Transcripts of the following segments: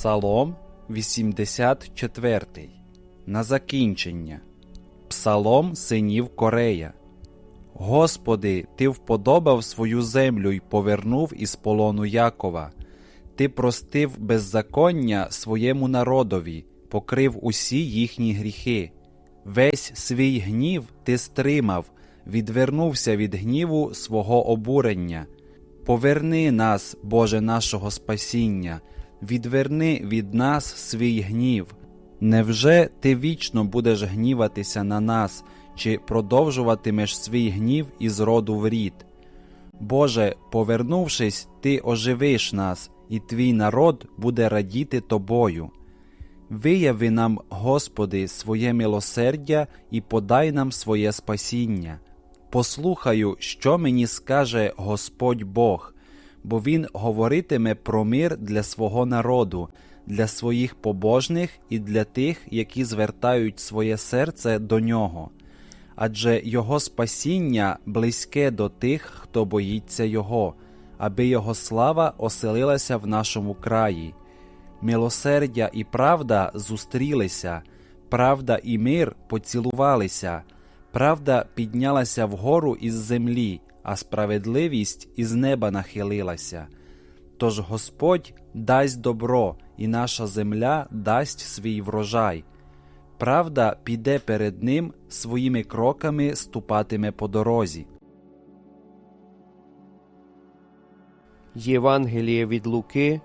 Псалом 84. На закінчення. Псалом синів Корея. Господи, Ти вподобав свою землю й повернув із полону Якова. Ти простив беззаконня своєму народові, покрив усі їхні гріхи. Весь свій гнів ти стримав, відвернувся від гніву свого обурення. Поверни нас, Боже нашого спасіння, відверни від нас свій гнів. Невже ти вічно будеш гніватися на нас, чи продовжуватимеш свій гнів із роду в рід? Боже, повернувшись, ти оживиш нас, і твій народ буде радіти тобою. Вияви нам, Господи, своє милосердя і подай нам своє спасіння. Послухаю, що мені скаже Господь Бог, бо Він говоритиме про мир для свого народу, для своїх побожних і для тих, які звертають своє серце до нього. Адже Його спасіння близьке до тих, хто боїться Його, аби Його слава оселилася в нашому краї. Милосердя і правда зустрілися, правда і мир поцілувалися, правда піднялася вгору із землі, а справедливість із неба нахилилася. Тож Господь дасть добро, і наша земля дасть свій врожай. Правда піде перед ним, своїми кроками ступатиме по дорозі. Євангеліє від Луки,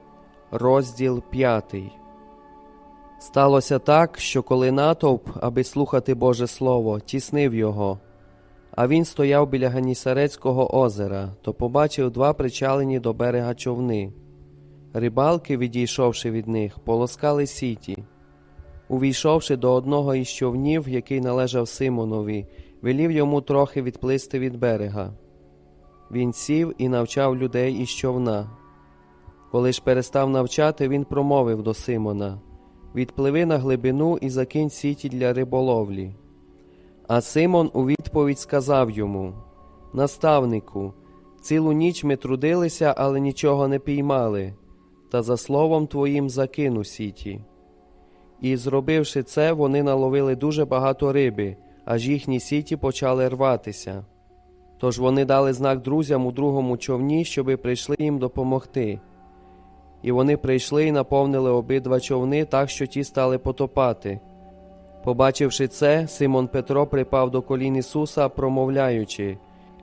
розділ 5. Сталося так, що коли натовп, аби слухати Боже Слово, тіснив його, а він стояв біля Ганісарецького озера, то побачив два причалені до берега човни. Рибалки, відійшовши від них, полоскали сіті. Увійшовши до одного із човнів, який належав Симонові, велів йому трохи відплисти від берега. Він сів і навчав людей із човна. Коли ж перестав навчати, він промовив до Симона Відпливи на глибину і закинь сіті для риболовлі. А Симон у відповідь сказав йому Наставнику, цілу ніч ми трудилися, але нічого не піймали, та за словом твоїм закину сіті. І, зробивши це, вони наловили дуже багато риби, аж їхні сіті почали рватися. Тож вони дали знак друзям у другому човні, щоби прийшли їм допомогти. І вони прийшли і наповнили обидва човни так, що ті стали потопати. Побачивши це, Симон Петро припав до колін Ісуса, промовляючи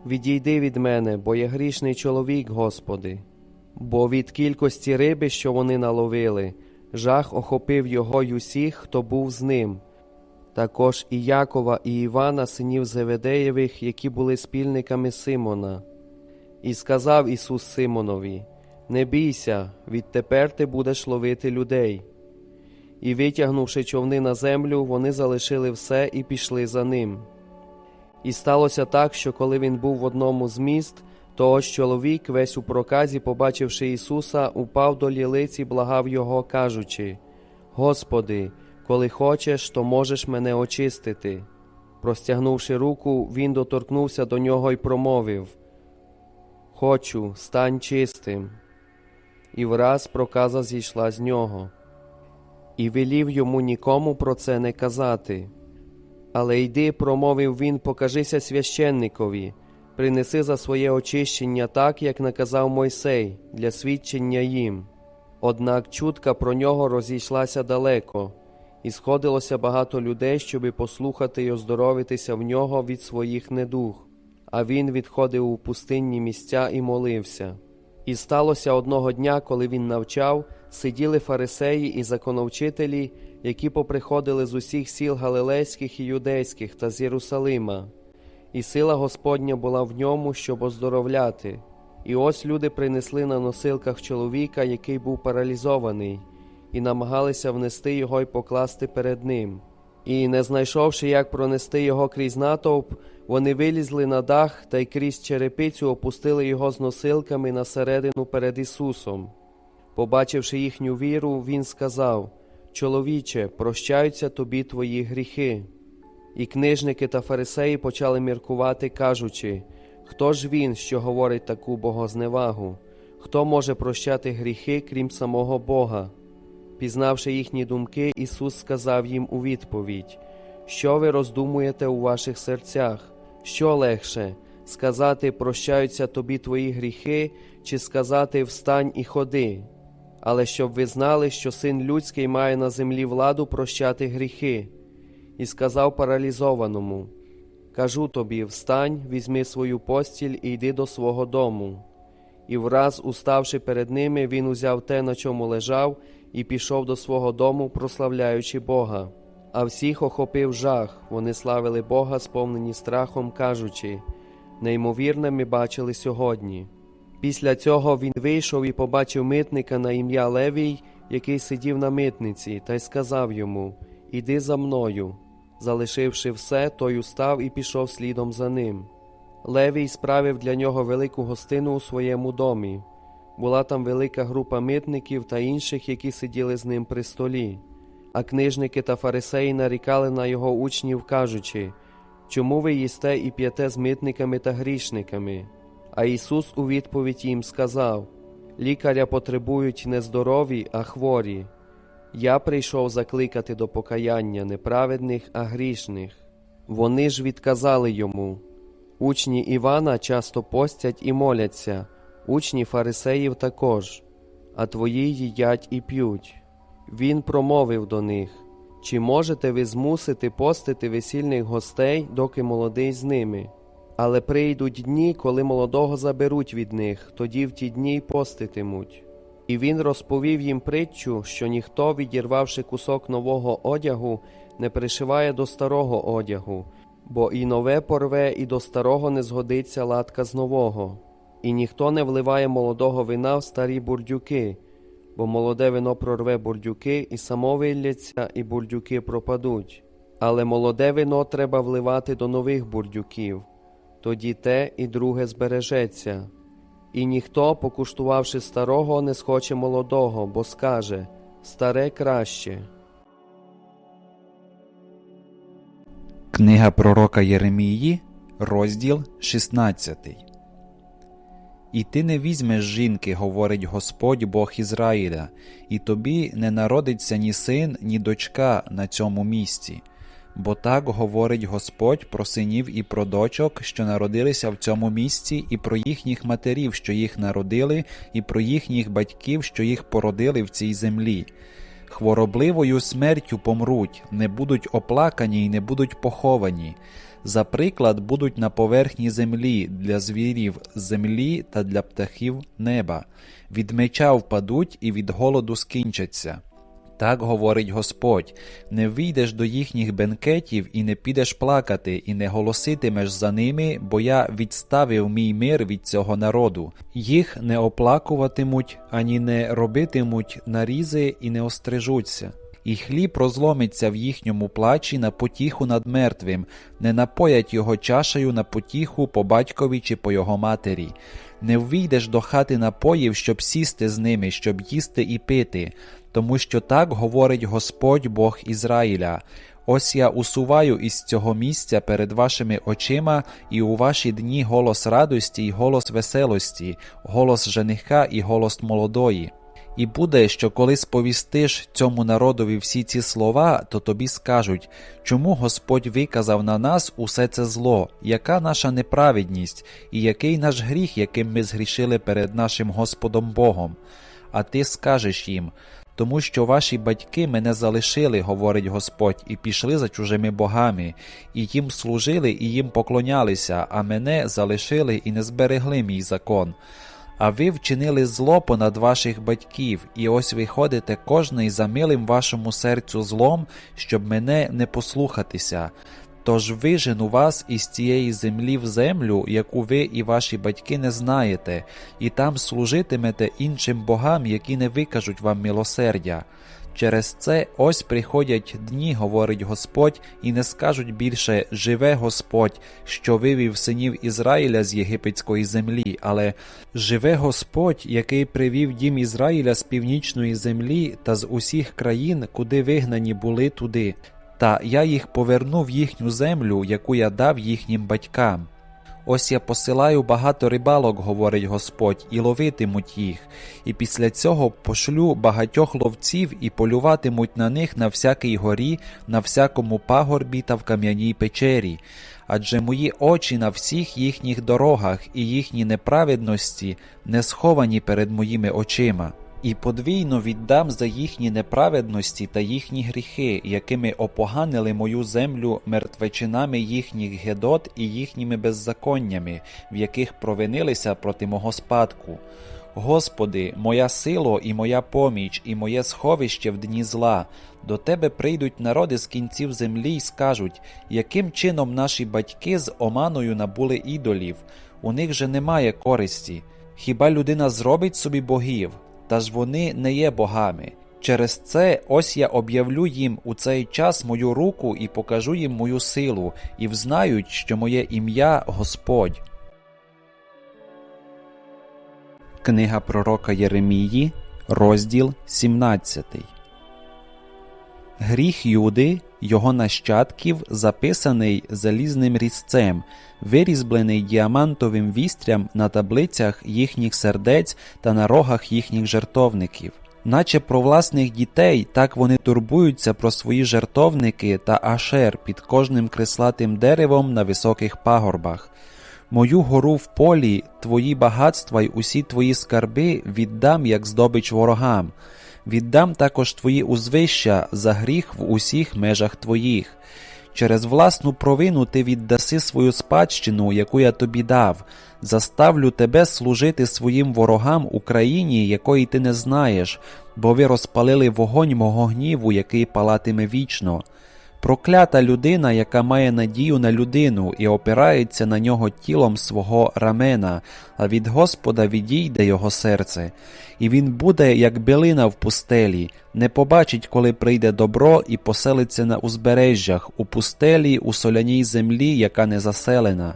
Відійди від мене, бо я грішний чоловік, Господи. Бо від кількості риби, що вони наловили, жах охопив його й усіх, хто був з ним. Також і Якова, і Івана, синів Зеведеєвих, які були спільниками Симона. І сказав Ісус Симонові: Не бійся, відтепер ти будеш ловити людей. І, витягнувши човни на землю, вони залишили все і пішли за ним. І сталося так, що коли він був в одному з міст, то ось чоловік, весь у проказі, побачивши Ісуса, упав до лілиці, благав його, кажучи: Господи, коли хочеш, то можеш мене очистити. Простягнувши руку, він доторкнувся до нього і промовив: Хочу, стань чистим. І враз проказа зійшла з нього, і велів йому нікому про це не казати. Але йди, промовив він, покажися священникові, принеси за своє очищення так, як наказав Мойсей, для свідчення їм. Однак чутка про нього розійшлася далеко, і сходилося багато людей, щоби послухати й оздоровитися в нього від своїх недуг, а він відходив у пустинні місця і молився. І сталося одного дня, коли він навчав, сиділи фарисеї і законовчителі, які поприходили з усіх сіл галилейських і юдейських та з Єрусалима, і сила Господня була в ньому, щоб оздоровляти. І ось люди принесли на носилках чоловіка, який був паралізований, і намагалися внести його й покласти перед ним. І, не знайшовши, як пронести його крізь натовп, вони вилізли на дах та й крізь черепицю опустили його з носилками на середину перед Ісусом. Побачивши їхню віру, Він сказав Чоловіче, прощаються тобі твої гріхи. І книжники та фарисеї почали міркувати, кажучи Хто ж він, що говорить таку богозневагу? Хто може прощати гріхи, крім самого Бога? Пізнавши їхні думки, Ісус сказав їм у відповідь: Що ви роздумуєте у ваших серцях? Що легше сказати прощаються тобі твої гріхи, чи сказати встань і ходи? Але щоб ви знали, що син людський має на землі владу прощати гріхи, і сказав паралізованому: Кажу тобі, встань, візьми свою постіль і йди до свого дому. І враз, уставши перед ними, він узяв те, на чому лежав, і пішов до свого дому, прославляючи Бога. А всіх охопив жах, вони славили Бога, сповнені страхом, кажучи: Неймовірне ми бачили сьогодні. Після цього він вийшов і побачив митника на ім'я Левій, який сидів на митниці, та й сказав йому: Іди за мною. Залишивши все, той устав і пішов слідом за ним. Левій справив для нього велику гостину у своєму домі. Була там велика група митників та інших, які сиділи з ним при столі. А книжники та фарисеї нарікали на його учнів, кажучи, чому ви їсте і п'єте з митниками та грішниками? А Ісус у відповідь їм сказав: Лікаря потребують не здорові, а хворі. Я прийшов закликати до покаяння неправедних, а грішних. Вони ж відказали йому. Учні Івана часто постять і моляться, учні фарисеїв також, а твої їдять і п'ють. Він промовив до них Чи можете ви змусити постити весільних гостей, доки молодий з ними? Але прийдуть дні, коли молодого заберуть від них, тоді в ті дні й поститимуть. І він розповів їм притчу, що ніхто, відірвавши кусок нового одягу, не пришиває до старого одягу, бо і нове порве, і до старого не згодиться латка з нового. І ніхто не вливає молодого вина в старі бурдюки, бо молоде вино прорве бурдюки, і само вилляться, і бурдюки пропадуть. Але молоде вино треба вливати до нових бурдюків, тоді те і друге збережеться. І ніхто, покуштувавши старого, не схоче молодого, бо скаже старе краще. Книга пророка Єремії, розділ 16. І ти не візьмеш жінки, говорить Господь Бог Ізраїля, і тобі не народиться ні син, ні дочка на цьому місці. Бо так говорить Господь про синів і про дочок, що народилися в цьому місці, і про їхніх матерів, що їх народили, і про їхніх батьків, що їх породили в цій землі. Хворобливою смертю помруть, не будуть оплакані й не будуть поховані. За приклад будуть на поверхні землі для звірів землі та для птахів неба. Від меча впадуть і від голоду скінчаться. Так говорить Господь: не вийдеш до їхніх бенкетів і не підеш плакати, і не голоситимеш за ними, бо я відставив мій мир від цього народу. Їх не оплакуватимуть, ані не робитимуть нарізи і не острижуться. І хліб розломиться в їхньому плачі на потіху над мертвим, не напоять його чашею на потіху по батькові чи по його матері. Не ввійдеш до хати напоїв, щоб сісти з ними, щоб їсти і пити, тому що так говорить Господь Бог Ізраїля. Ось я усуваю із цього місця перед вашими очима, і у ваші дні голос радості й голос веселості, голос жениха і голос молодої. І буде, що коли сповістиш цьому народові всі ці слова, то тобі скажуть, чому Господь виказав на нас усе це зло, яка наша неправедність, і який наш гріх, яким ми згрішили перед нашим Господом Богом. А ти скажеш їм, тому що ваші батьки мене залишили, говорить Господь, і пішли за чужими богами, і їм служили, і їм поклонялися, а мене залишили і не зберегли мій закон. А ви вчинили зло понад ваших батьків, і ось ви ходите кожний за милим вашому серцю злом, щоб мене не послухатися. Тож вижену вас із цієї землі в землю, яку ви і ваші батьки не знаєте, і там служитимете іншим богам, які не викажуть вам милосердя. Через це ось приходять дні, говорить Господь, і не скажуть більше живе Господь, що вивів синів Ізраїля з єгипетської землі, але живе Господь, який привів дім Ізраїля з північної землі та з усіх країн, куди вигнані були туди. Та я їх поверну в їхню землю, яку я дав їхнім батькам. Ось я посилаю багато рибалок, говорить Господь, і ловитимуть їх, і після цього пошлю багатьох ловців і полюватимуть на них на всякій горі, на всякому пагорбі та в кам'яній печері. Адже мої очі на всіх їхніх дорогах і їхні неправедності не сховані перед моїми очима. І подвійно віддам за їхні неправедності та їхні гріхи, якими опоганили мою землю мертвечинами їхніх гедот і їхніми беззаконнями, в яких провинилися проти мого спадку. Господи, моя сило і моя поміч, і моє сховище в дні зла. До тебе прийдуть народи з кінців землі й скажуть, яким чином наші батьки з оманою набули ідолів, у них же немає користі. Хіба людина зробить собі богів? Та ж вони не є богами. Через це ось я об'явлю їм у цей час мою руку і покажу їм мою силу, і взнають, що моє ім'я Господь. Книга пророка Єремії, розділ 17. Гріх Юди, його нащадків, записаний залізним різцем, вирізблений діамантовим вістрям на таблицях їхніх сердець та на рогах їхніх жертовників. Наче про власних дітей, так вони турбуються про свої жертовники та ашер під кожним крислатим деревом на високих пагорбах. Мою гору в полі, твої багатства й усі твої скарби віддам як здобич ворогам. Віддам також твої узвища за гріх в усіх межах твоїх. Через власну провину ти віддаси свою спадщину, яку я тобі дав. Заставлю тебе служити своїм ворогам у країні, якої ти не знаєш, бо ви розпалили вогонь мого гніву, який палатиме вічно. Проклята людина, яка має надію на людину і опирається на нього тілом свого рамена, а від Господа відійде його серце, і він буде, як билина в пустелі, не побачить, коли прийде добро і поселиться на узбережжях, у пустелі, у соляній землі, яка не заселена.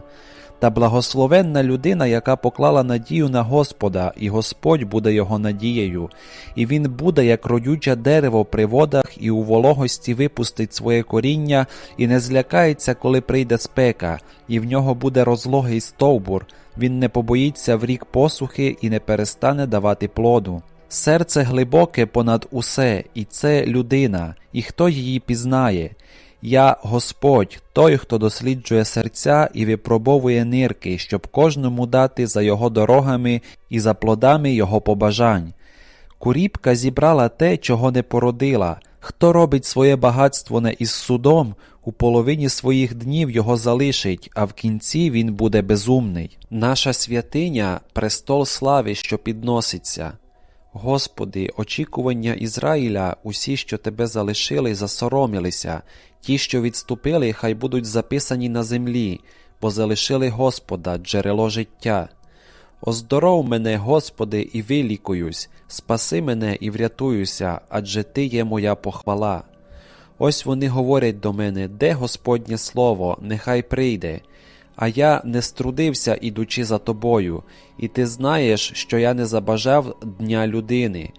Та благословенна людина, яка поклала надію на Господа, і Господь буде його надією, і він буде, як родюче дерево при водах, і у вологості випустить своє коріння, і не злякається, коли прийде спека, і в нього буде розлогий стовбур, він не побоїться в рік посухи і не перестане давати плоду. Серце глибоке понад усе, і це людина, і хто її пізнає. Я Господь, той, хто досліджує серця і випробовує нирки, щоб кожному дати за його дорогами і за плодами його побажань. Куріпка зібрала те, чого не породила. Хто робить своє багатство не із судом, у половині своїх днів його залишить, а в кінці він буде безумний. Наша святиня престол слави, що підноситься. Господи, очікування Ізраїля, усі, що тебе залишили, засоромилися, ті, що відступили, хай будуть записані на землі, бо залишили Господа, джерело життя. Оздоров мене, Господи, і вилікуюсь, спаси мене і врятуюся, адже Ти є моя похвала. Ось вони говорять до мене, де Господнє Слово, нехай прийде. А я не струдився, ідучи за тобою, і ти знаєш, що я не забажав дня людини.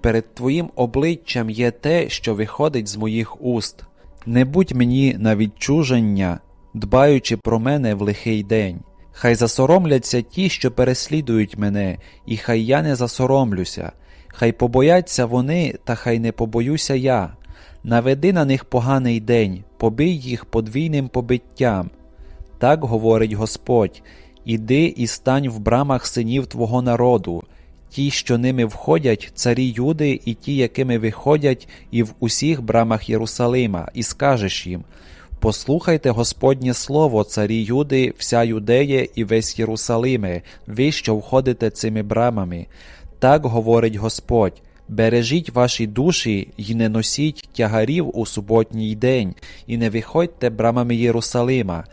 Перед твоїм обличчям є те, що виходить з моїх уст. Не будь мені на відчуження, дбаючи про мене в лихий день. Хай засоромляться ті, що переслідують мене, і хай я не засоромлюся, хай побояться вони, та хай не побоюся я. Наведи на них поганий день, побий їх подвійним побиттям. Так говорить Господь: Іди і стань в брамах синів твого народу, ті, що ними входять, царі Юди, і ті, якими виходять, і в усіх брамах Єрусалима, і скажеш їм: Послухайте Господнє слово, царі Юди, вся Юдея і весь Єрусалиме, ви, що входите цими брамами. Так говорить Господь. Бережіть ваші душі й не носіть тягарів у суботній день, і не виходьте брамами Єрусалима,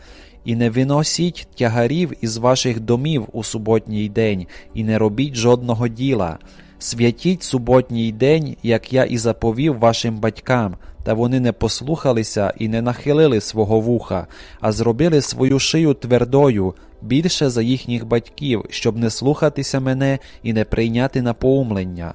і не виносіть тягарів із ваших домів у суботній день, і не робіть жодного діла. Святіть суботній день, як я і заповів вашим батькам, та вони не послухалися і не нахилили свого вуха, а зробили свою шию твердою, більше за їхніх батьків, щоб не слухатися мене і не прийняти на поумлення.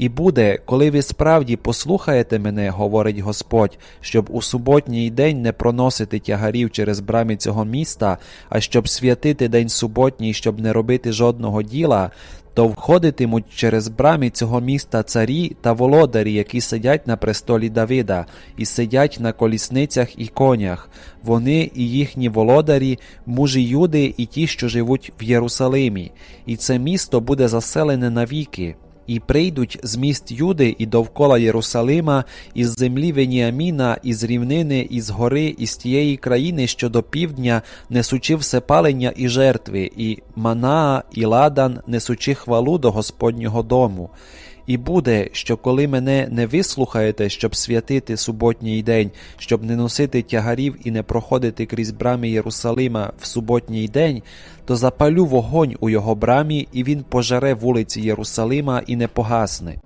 І буде, коли ви справді послухаєте мене, говорить Господь, щоб у суботній день не проносити тягарів через брами цього міста, а щоб святити день суботній, щоб не робити жодного діла, то входитимуть через брами цього міста царі та володарі, які сидять на престолі Давида, і сидять на колісницях і конях. Вони і їхні володарі, мужі Юди і ті, що живуть в Єрусалимі. І це місто буде заселене навіки. І прийдуть з міст Юди і довкола Єрусалима, із землі Веніаміна, із рівнини, із гори, із тієї країни, що до півдня, несучи всепалення і жертви, і Манаа, і Ладан, несучи хвалу до Господнього дому. І буде, що коли мене не вислухаєте, щоб святити суботній день, щоб не носити тягарів і не проходити крізь брами Єрусалима в суботній день, то запалю вогонь у його брамі, і він пожере вулиці Єрусалима і не погасне.